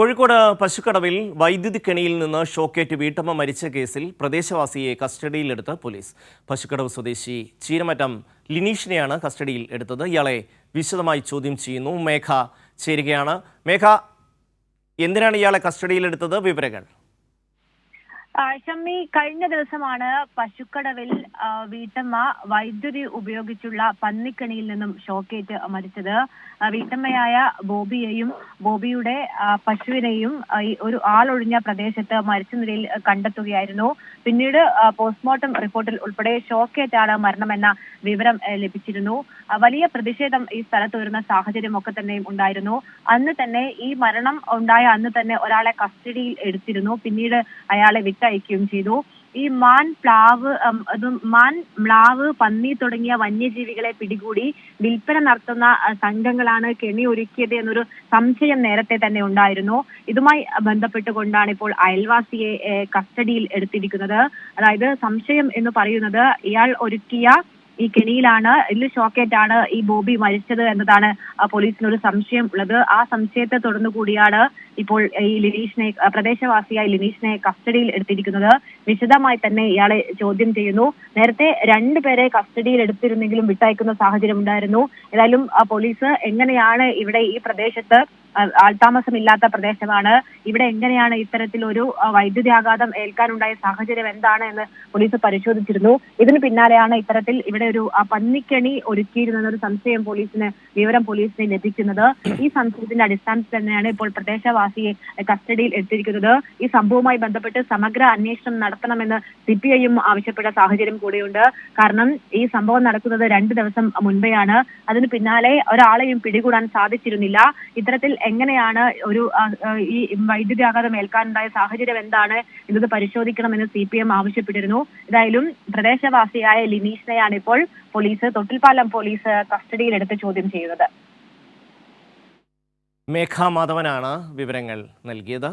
കോഴിക്കോട് പശുക്കടവിൽ വൈദ്യുതി കെണിയിൽ നിന്ന് ഷോക്കേറ്റ് വീട്ടമ്മ മരിച്ച കേസിൽ പ്രദേശവാസിയെ കസ്റ്റഡിയിലെടുത്ത് പോലീസ്. പശുക്കടവ് സ്വദേശി ചീരമറ്റം ലിനീഷിനെയാണ് കസ്റ്റഡിയിൽ എടുത്തത്. ഇയാളെ വിശദമായി ചോദ്യം ചെയ്യുന്നു മേഘ ചേരുകയാണ്. മേഘ എന്തിനാണ് ഇയാളെ കസ്റ്റഡിയിലെടുത്തത്? വിവരങ്ങൾ. ഷമ്മി കഴിഞ്ഞ ദിവസമാണ് പശുക്കടവിൽ വീട്ടമ്മ വൈദ്യുതി ഉപയോഗിച്ചുള്ള പന്നിക്കണിയിൽ നിന്നും ഷോക്കേറ്റ് മരിച്ചത്. വീട്ടമ്മയായ ബോബിയെയും ബോബിയുടെ പശുവിനെയും ഒരു ആളൊഴിഞ്ഞ പ്രദേശത്ത് മരിച്ച നിലയിൽ കണ്ടെത്തുകയായിരുന്നു. പിന്നീട് പോസ്റ്റ്മോർട്ടം റിപ്പോർട്ടിൽ ഉൾപ്പെടെ ഷോക്കേറ്റാണ് മരണമെന്ന വിവരം ലഭിച്ചിരുന്നു. വലിയ പ്രതിഷേധം ഈ സ്ഥലത്ത് വരുന്ന സാഹചര്യമൊക്കെ തന്നെയും ഉണ്ടായിരുന്നു. അന്ന് തന്നെ ഈ മരണം ഉണ്ടായ അന്ന് തന്നെ ഒരാളെ കസ്റ്റഡിയിൽ എടുത്തിരുന്നു. പിന്നീട് അയാളെ വിട്ടയക്കുകയും ചെയ്തു. ഈ മാൻ പ്ലാവ് അതും മാൻ മ്ലാവ് പന്നി തുടങ്ങിയ വന്യജീവികളെ പിടികൂടി വിൽപ്പന നടത്തുന്ന സംഘങ്ങളാണ് കെണി ഒരുക്കിയത് എന്നൊരു സംശയം നേരത്തെ തന്നെ ഉണ്ടായിരുന്നു. ഇതുമായി ബന്ധപ്പെട്ടുകൊണ്ടാണ് ഇപ്പോൾ അയൽവാസിയെ കസ്റ്റഡിയിൽ എടുത്തിരിക്കുന്നത്. അതായത് സംശയം എന്ന് പറയുന്നത് ഇയാൾ ഒരുക്കിയ ഈ കെണിയിലാണ് ഇതിൽ ഷോക്കേറ്റാണ് ഈ ബോബി മരിച്ചത് എന്നതാണ് പോലീസിന് ഒരു സംശയം ഉള്ളത്. ആ സംശയത്തെ തുടർന്ന് കൂടിയാണ് ഇപ്പോൾ ഈ ലിനീഷിനെ പ്രദേശവാസിയായ ലിനീഷിനെ കസ്റ്റഡിയിൽ എടുത്തിരിക്കുന്നത്. വിശദമായി തന്നെ ഇയാളെ ചോദ്യം ചെയ്യുന്നു. നേരത്തെ രണ്ടു പേരെ കസ്റ്റഡിയിൽ എടുത്തിരുന്നെങ്കിലും വിട്ടയക്കുന്ന സാഹചര്യം ഉണ്ടായിരുന്നു. ഏതായാലും പോലീസ് എങ്ങനെയാണ് ഇവിടെ ഈ പ്രദേശത്ത് ആൾതാമസമില്ലാത്ത പ്രദേശമാണ്. ഇവിടെ എങ്ങനെയാണ് ഇത്തരത്തിൽ ഒരു വൈദ്യുതി ആഘാതം ഏൽക്കാനുണ്ടായ സാഹചര്യം എന്താണ് എന്ന് പോലീസ് പരിശോധിച്ചിരുന്നു. ഇതിന് പിന്നാലെയാണ് ഇത്തരത്തിൽ ഇവിടെ ഒരു പന്നിക്കണി പന്നിക്കണി ഒരു സംശയം പോലീസിന് വിവരം പോലീസിന് ലഭിക്കുന്നത്. ഈ സംശയത്തിന്റെ അടിസ്ഥാനത്തിൽ തന്നെയാണ് ഇപ്പോൾ പ്രദേശവാസിയെ കസ്റ്റഡിയിൽ എടുത്തിരിക്കുന്നത്. ഈ സംഭവവുമായി ബന്ധപ്പെട്ട് സമഗ്ര അന്വേഷണം നടത്തണമെന്ന് സി പി ഐയും ആവശ്യപ്പെട്ട സാഹചര്യം കൂടിയുണ്ട്. കാരണം ഈ സംഭവം നടക്കുന്നത് രണ്ട് ദിവസം മുൻപെയാണ്. അതിന് പിന്നാലെ ഒരാളെയും പിടികൂടാൻ സാധിച്ചിരുന്നില്ല. ഇത്തരത്തിൽ എങ്ങനെയാണ് ഒരു ഈ വൈദ്യുതി ആഘാതം ഏൽക്കാനുണ്ടായ സാഹചര്യം എന്താണ് എന്നത് പരിശോധിക്കണമെന്ന് സി പി എം ആവശ്യപ്പെട്ടിരുന്നു. ഏതായാലും പ്രദേശവാസിയായ ലിനീഷിനെയാണ് ഇപ്പോൾ പോലീസ് തൊട്ടിൽപ്പാലം പോലീസ് കസ്റ്റഡിയിലെടുത്ത് ചോദ്യം ചെയ്യുന്നത്. മേഘ മാധവനാണ് വിവരങ്ങൾ നൽകിയത്.